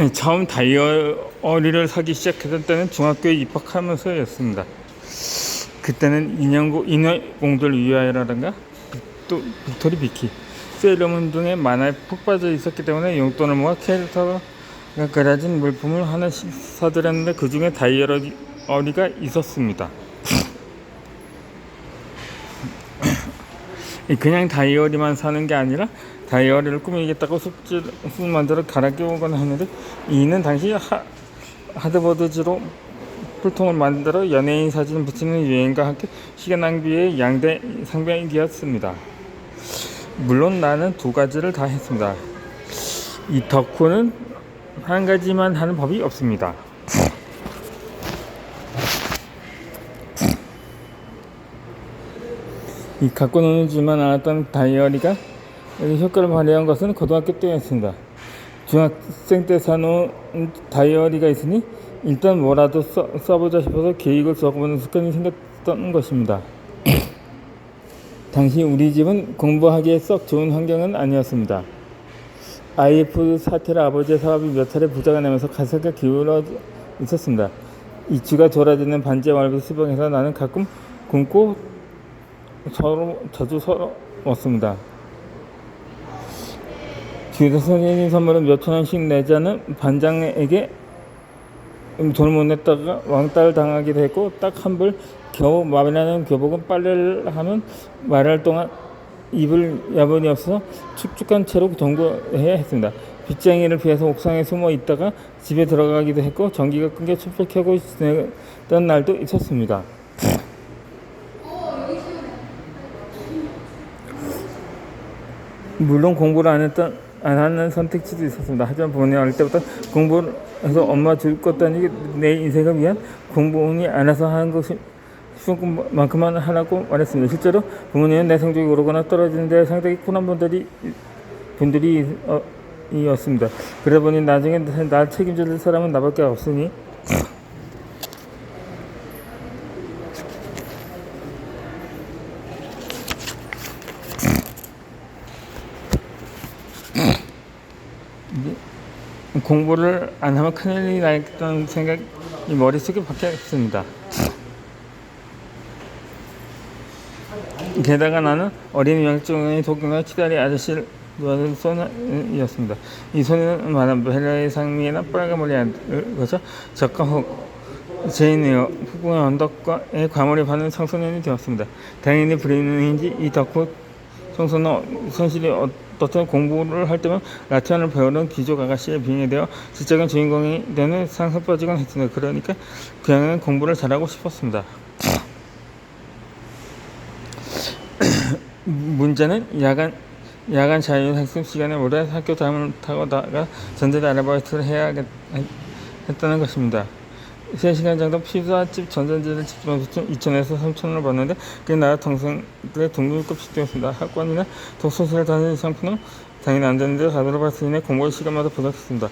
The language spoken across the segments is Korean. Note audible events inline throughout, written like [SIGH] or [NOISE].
네, 처음 다이어리를 사기 시작했던 때는 중학교에 입학하면서였습니다. 그때는 인형, 인어공들 위하여라든가 또 빅토리 비키, 세일러문 등의 만화에 푹 빠져 있었기 때문에 용돈을 모아 캐릭터가 그려진 물품을 하나씩 사들였는데 그 중에 다이어리가 있었습니다. 그냥 다이어리만 사는 게 아니라 다이어리를 꾸미겠다고 숙지 수 만들어 갈아 끼우거나 했는데 이는 당시 하, 하드보드지로 풀통을 만들어 연예인 사진 붙이는 유행과 함께 시간 낭비의 양대 상병이 되었습니다. 물론 나는 두 가지를 다 했습니다. 이 덕후는 한 가지만 하는 법이 없습니다. 이 갖고 노는 줄만 알았던 다이어리가 효과를 발휘한 것은 고등학교 때였습니다. 중학생 때 사놓은 다이어리가 있으니 일단 뭐라도 써, 써보자 싶어서 계획을 적어보는 습관이 생겼던 것입니다. 당시 우리 집은 공부하기에 썩 좋은 환경은 아니었습니다. IF 사태로 아버지의 사업이 몇 차례 부자가 나면서 가세가 기울어 있었습니다. 이주가 돌아지는 반지의 월급 수방해서 나는 가끔 굶고 서로 자주 서러웠습니다. 뒤에서 선생님 선물은 몇천 원씩 내자는 반장에게 돈을 못 냈다가 왕따를 당하기도 했고 딱 한 벌 겨우 마비나는 교복은 빨래를 하면 말할 동안 입을 야분이 없어서 축축한 채로 동거해야 했습니다. 빗장이를 피해서 옥상에 숨어 있다가 집에 들어가기도 했고 전기가 끊겨 촛불 켜고 지내던 날도 있었습니다. 물론 공부를 안 했던 안 하는 선택지도 있었습니다. 하지만 부모님 어릴 때부터 공부를 해서 엄마 줄 것도 아니고 내 인생을 위한 공부니 않아서 하는 것이 쉬운 것만큼만 하라고 말했습니다. 실제로 부모님은 내 성적이 오르거나 떨어지는데 상당히 쿨한 분들이 분들이 어, 이었습니다. 그러다 보니 나중에 날 책임질 사람은 나밖에 없으니 공부를 안 하면 큰일이 나겠다는 생각이 머릿속에 박혔습니다. 게다가 나는 어린 영적인 도경과 치다리 아저씨를 놓아준 소년이었습니다. 이 소년은 말한 벨라의 상미나 빨간 머리 아들 거쳐 적가혹 제인웨어 후궁의 언덕과의 과몰입 하는 청소년이 되었습니다. 다행히 브레인인지 이 덕후 청소년 선실이 어 떤 공부를 할 때면 라틴어를 배우는 귀족 아가씨에 빙의되어 지적인 주인공이 되는 상상 빠지곤 했습니다. 그러니까 그냥은 공부를 잘하고 싶었습니다. [COUGHS] 문제는 야간 야간 자유 학습 시간에 오래 학교 다음을 타고다가 전자대 아르바이트를 해야 했다는 것입니다. 3시간 정도 피자집 전자제를 집중해서 2천에서 3천원을 받는데 그게 나라 동생들의 동물급식 되었습니다. 학원이나 독서실에 다니는 상품은 당연히 안 되는데 가도록 발수인에 공부할 시간마다 부족했습니다.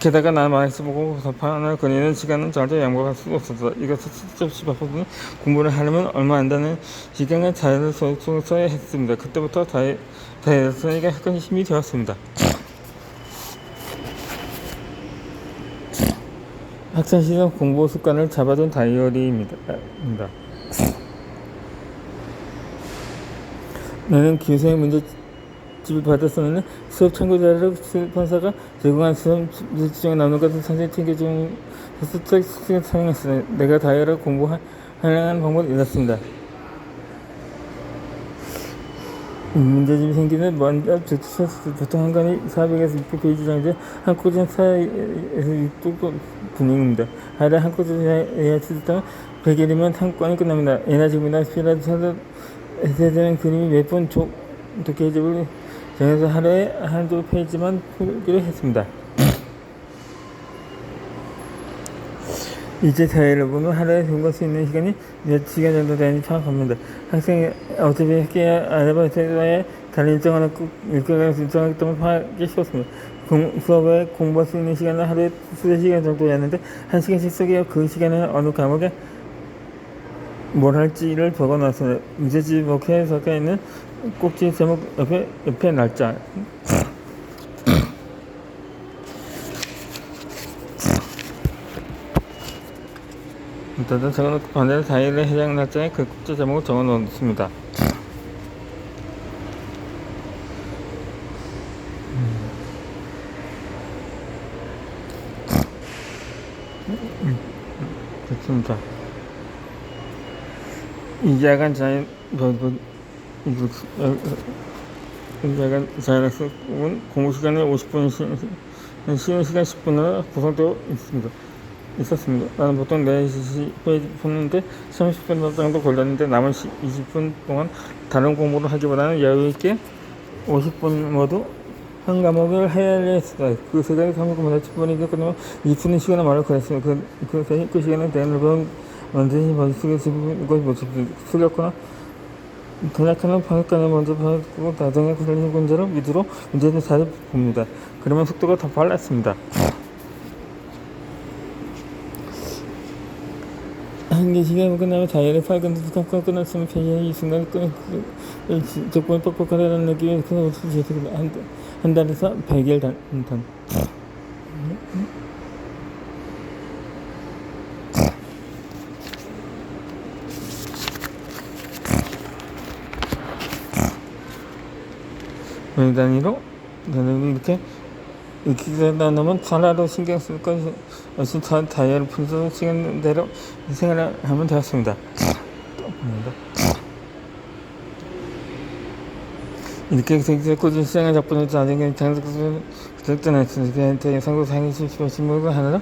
게다가 나는 마이스 보고 접판을 거니는 시간은 절대 양보할 수 없었다. 이것을 쓸데없이 바쁘면 공부를 하려면 얼마 안 되는 시간을 자유를 써야 했습니다. 그때부터 다이, 다이어트가 약간 힘이 되었습니다. 학창 시절 공부 습관을 잡아둔 다이어리입니다. 나는 기수의 문제집을 받았었는데 수업 참고 자료를 출판사가 제공한 수업 중에 나오는 것을 챙겨주는 수책 시간 사용했어요. 내가 다이어리를 공부하는 방법을 잃었습니다. 문제집이 생기는 먼저 보통 한 간이 400에서 600페이지 정도 한 꼬진 4에서 600 분위기입니다. 하루에 한 꼬진에야 치었다면 100일이면 한 건이 끝납니다. 에너지보다 스피라도 찾아 해야 되는 그림이 몇번 독해집을 정해서 하루에 한두 페이지만 풀기로 했습니다. 이제 보면 하루에 공부할 수 있는 시간이 몇 시간 정도 되는지 파악합니다. 학생이 어차피 학교에 아르바이트에 다른 일정을 꼭 일정을 일정하기 때문에 파악하기 쉬웠습니다. 공, 수업에 공부할 수 있는 시간은 하루에 수세 시간 정도였는데 한 시간씩 쓰기에 그 시간에는 어느 과목에 뭘 할지를 적어놨습니다. 문제집 목회 석에 있는 꼭지 제목 옆에 옆에 날짜 일단 적어놓고 반대로 다이를 해당 날짜에 그 국제 제목을 적어 놓습니다. 좋습니다. 이자간 자연 뭐, 뭐, 이거, 어, 자연학습은 공부 시간에 50분 쉬, 쉬는 시간 10분으로 구성되어 있습니다. 있었습니다. 나는 보통 4시 푸는데 30분 정도 걸렸는데 남은 20분 동안 다른 공부를 하기보다는 여유있게 50분 모두 한 과목을 해야 했습니다. 그 과목을 마치 보니까 그러면 2푸는 시간을 말을 그랬습니다. 그, 그, 그, 그 시간에 대한 배운 완전히 머릿속에 집어넣고 못 풀렸거나 전략하는 방역관을 먼저 받고 나중에 걸리는 문제를 위주로 문제를 잘 봅니다. 그러면 속도가 더 빨랐습니다. 한개 시간이 끝나면 자연의 밝은 듯한 끝났으면 편히 이 순간 끊 조건이 뻑뻑하다는 느낌이 큰 옷을 한, 한 달에서 100일 단, 단. 월 단위로 이렇게 이렇게 되다 보면 전화로 신경 쓸 것이 전 다이얼을 풀서 시간대로 생활을 하면 되었습니다. 이렇게 생기서 꾸준히 시장을 잡고는 나중에 장사를 그때는 상고 상위 수시로 신문을 하느라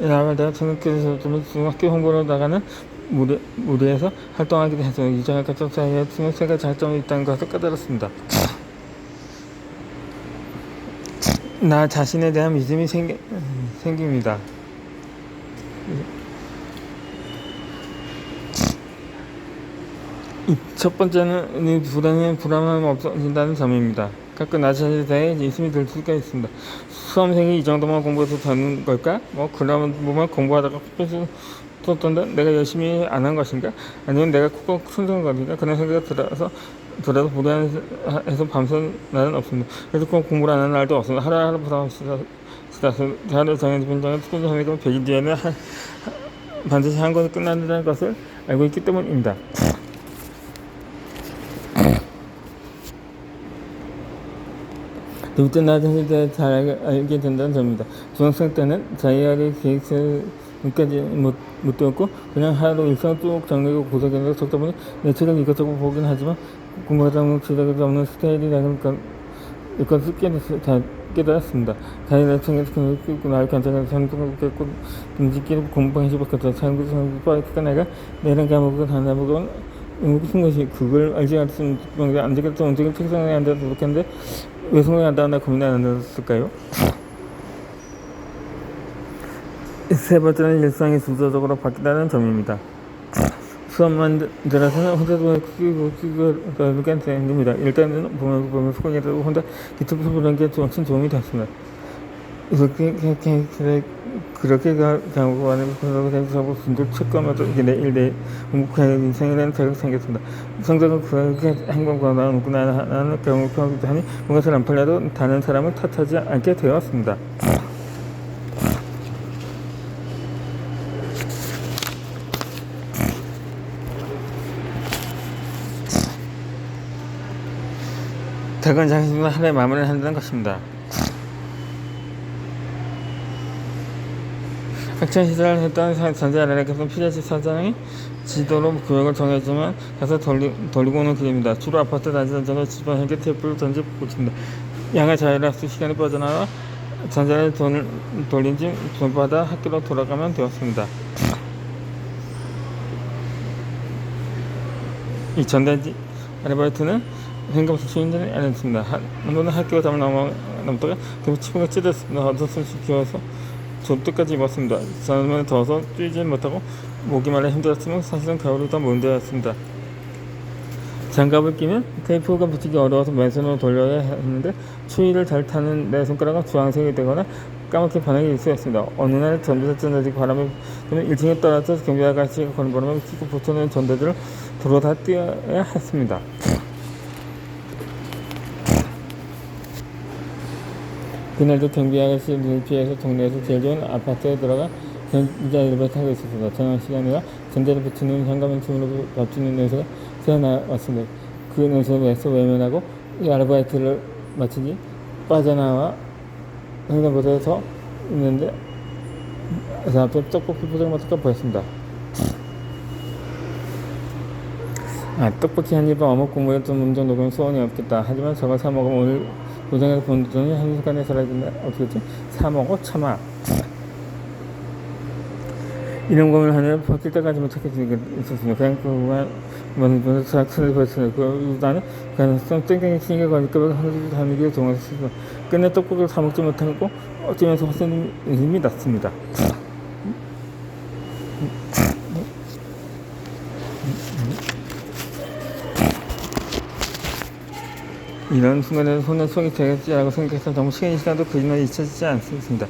나를 내가 전국교에서 좀 중학교 홍보로 나가는 무리, 무리에서 활동하기도 해서 이장을 갖춘 사이에 중학생과 장점이 있다는 것을 깨달았습니다. 나 자신에 대한 믿음이 생, 생깁니다. 이첫 번째는 이 불안은 불안함 없어진다는 점입니다. 가끔 나 자신에 대해 의심이 들 수가 있습니다. 수험생이 이 정도만 공부해서 되는 걸까? 뭐 그러면 뭐만 공부하다가 떴던데 내가 열심히 안 한 것인가? 아니면 내가 꼭 순수한 것인가? 그런 생각이 들어서 들어도 불안해서 밤새 날은 없습니다. 그래서 꼭 공부를 안 하는 날도 없습니다. 하루하루 부담없이 하루 정해진 분장을 특별히 하니까 100일 뒤에는 하, 반드시 한 것이 끝난다는 것을 알고 있기 때문입니다. 둘째 나중에 대해 잘 알게 된다는 점입니다. 중학생 때는 자이알이 계획서까지 못, 못 되었고 그냥 하루 일상 쭉 정리하고 고생해서 적다 보니 내 책을 이것저것 보긴 하지만 공부하다 보면 지적이 없는 스타일이라니까 이것을 깨달았, 깨달았습니다. 자이알 청에서 끊고 나를 간장을 상동하고 깼고 등지기를 공부하기 시작했다. 참고 참고 빠르게 내가 내는 과목을 하나 보고 무슨 것이 그걸 알지 않았으면 안 되겠다 언제든 책상에 앉아서 그렇겠는데 왜 손에 안 닿나 고민 안 했을까요? 세 번째는 일상이 주도적으로 바뀐다는 점입니다. 수업만 들어서는 혼자서 끼고 끼고 끼고 됩니다. 일단은 보면서 보면서 소개하고 혼자 기초부터 보는 게 훨씬 도움이 됐습니다. 그렇게 그렇게 그렇게 가고 하는 그러고 분들 체크하면서 내일 내 공부하는 인생이라는 자극 생겼습니다. 성적은 그렇게 행동과 나누구나 하는 경험하기도 하니 뭔가 잘안 팔려도 다른 사람을 탓하지 않게 되었습니다. 작은 장신은 하나의 마무리를 한다는 것입니다. 학창시절 했던 전자레렉에서 피자집 사장이 지도로 구역을 정해주면 가서 돌리, 돌리고 오는 길입니다. 주로 아파트 단지 집안 현재 테이프를 던져 붙입니다. 양의 자율학습 시간이 빠져나와 전자에 돈을 돌린 지돈 받아 학교로 돌아가면 되었습니다. 이 전단지 아르바이트는 현금수 수인들이 안 했습니다. 한 번은 학교가 잠을 넘어, 넘다가 그 치부가 찢었습니다. 어서씩 기어서 좁때까지 입었습니다. 저는 더워서 뛰지 못하고 목이 말라 힘들었지만 사실은 겨울이 더 문제였습니다. 장갑을 끼면 테이프가 붙이기 어려워서 맨손으로 돌려야 했는데 추위를 잘 타는 내 손가락은 주황색이 되거나 까맣게 반응이 일수였습니다. 어느 날 전도사 전대지 바람이 불면 1층에 떨어져 경비 아가씨가 거는 바람에 키고 붙어놓은 전대들을 도로 다 뛰어야 했습니다. 그날도 경비 아가씨 눈을 피해서 동네에서 제일 좋은 아파트에 들어가 전자 아르바이트 하고 있었습니다. 저녁 시간이라 전자를 붙이는 현관문 틈으로 맞추는 냄새가 새어나왔습니다. 그 애써 외면하고 이 아르바이트를 마치니 빠져나와 횡단보도에 서 있는데 그 앞에 떡볶이 포장마차가 보였습니다. 아, 떡볶이 한 입에 어묵 국물에 좀 음정 녹으면 소원이 없겠다. 하지만 저걸 사 먹으면 오늘 도장에서 본 돈이 한순간에 사라진다. 어떻게지? 사 먹어 참아. 이런 고민을 하느라 버틸 때까지 못하게 있었습니다. 그냥 그만 먼저 사악선을 벌였어요. 그 나는 가능성 땡땡이 치니까 거니까 하늘을 다니기에 동화했습니다. 끝내 떡볶이를 사 먹지 못하고 어쩌면서 헛손님이 났습니다. 이런 순간에 손에 손이 되겠지라고 생각해서 너무 시간이 시간도 그지만 잊혀지지 않습니다.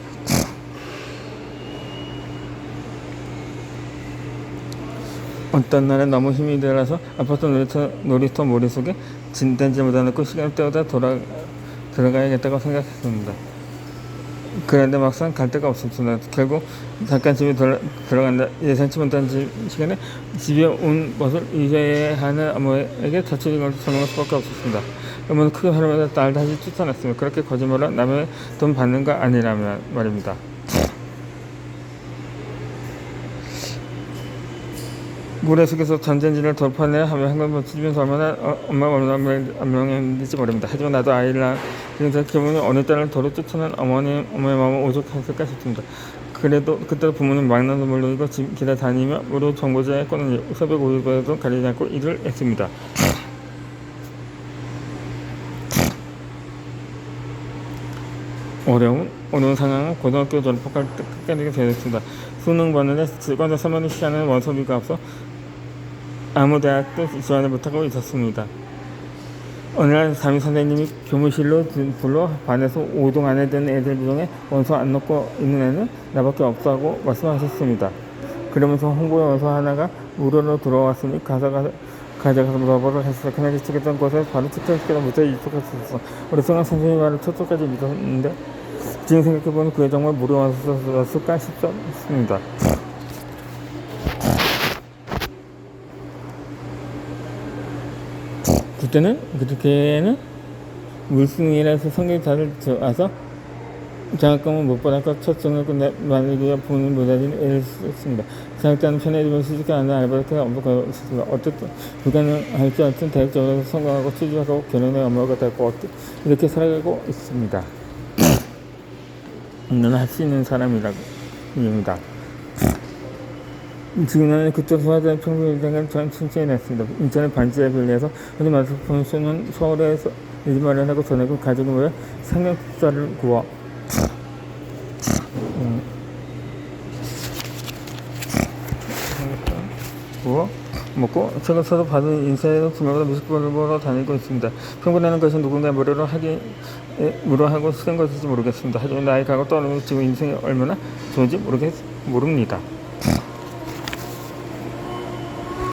어떤 날은 너무 힘이 들어서 아파트 놀이터, 놀이터 머릿속에 진단지 묻어놓고 시간을 때우다 돌아, 들어가야겠다고 생각했습니다. 그런데 막상 갈 데가 없었습니다. 결국 잠깐 집에 들어, 들어간다 예상치 못한 집, 시간에 집에 온 것을 이제야 하는 어머에게 자초지 것을 전할 수밖에 없었습니다. 어머는 크게 화를 딸 다시 쫓아냈습니다. 그렇게 거짓말은 남의 돈 받는 거 아니라면 말입니다. 모래 속에서 전전지를 돌파내 하며 한번 치면서 얼마나 어, 엄마가 얼마나 안명했는지 모릅니다. 하지만 나도 아이를 낳으면서 기분이 어느 때를 도로 쫓아낸 어머니 어머니의 마음은 오죽했을까 싶습니다. 그래도 그때 부모님 막나도 물론이고 집 길에 다니며 무료 정보자에 꺼는 새벽 5일에도 가리지 않고 일을 했습니다. 어려운 어려운 상황은 고등학교 졸업할 때까지 되었습니다. 수능 반원에 직관자 3년의 시간은 원서비가 없어 아무 대학도 지원을 못하고 있었습니다. 어느 날 담임 선생님이 교무실로 불러 반에서 5동 안에 든 애들 중에 원서 안 넣고 있는 애는 나밖에 없다고 말씀하셨습니다. 그러면서 홍보의 원서 하나가 무료로 들어왔으니 가져가 가져 가서 물어보러 했어요. 그날 예측했던 곳에 바로 측정시켜서 무사히 입학했었어. 오랫동안 선생님 말을 초점까지 믿었는데 지금 생각해보면 그게 정말 무료 원서였을까 싶습니다. 그때는 그때는 물승이라서 성격이 다들 좋아서 장학금을 못 받아서 첫 수능을 끝내 만들기가 부모님 모자진 애를 썼습니다. 장학자는 편해지면 수직이 않는 알바이트가 없고 있었습니다. 어쨌든 불가능할 줄 알았던 대학적으로 성공하고 취직하고 결혼의 엄마가 되고 이렇게 살아가고 있습니다. [COUGHS] 너는 할수 있는 사람이라고 입니다. [COUGHS] 지금은 그쪽 소화대 평균 인생을 전 칭찬해냈습니다. 인천의 반지에 빌려서 말해서 본수는 서울에서 일 마련하고 전액을 가지고 모여 상명식사를 구워 음. 구워 먹고 최근서도 받은 인쇄로 분야마다 무식벌을 보러 다니고 있습니다. 평균하는 것이 누군가의 무료로 하기 무료 하고 쓰는 것인지 모르겠습니다. 하지만 나이 가고 떠오르면 지금 인생이 얼마나 좋은지 모르겠 모릅니다.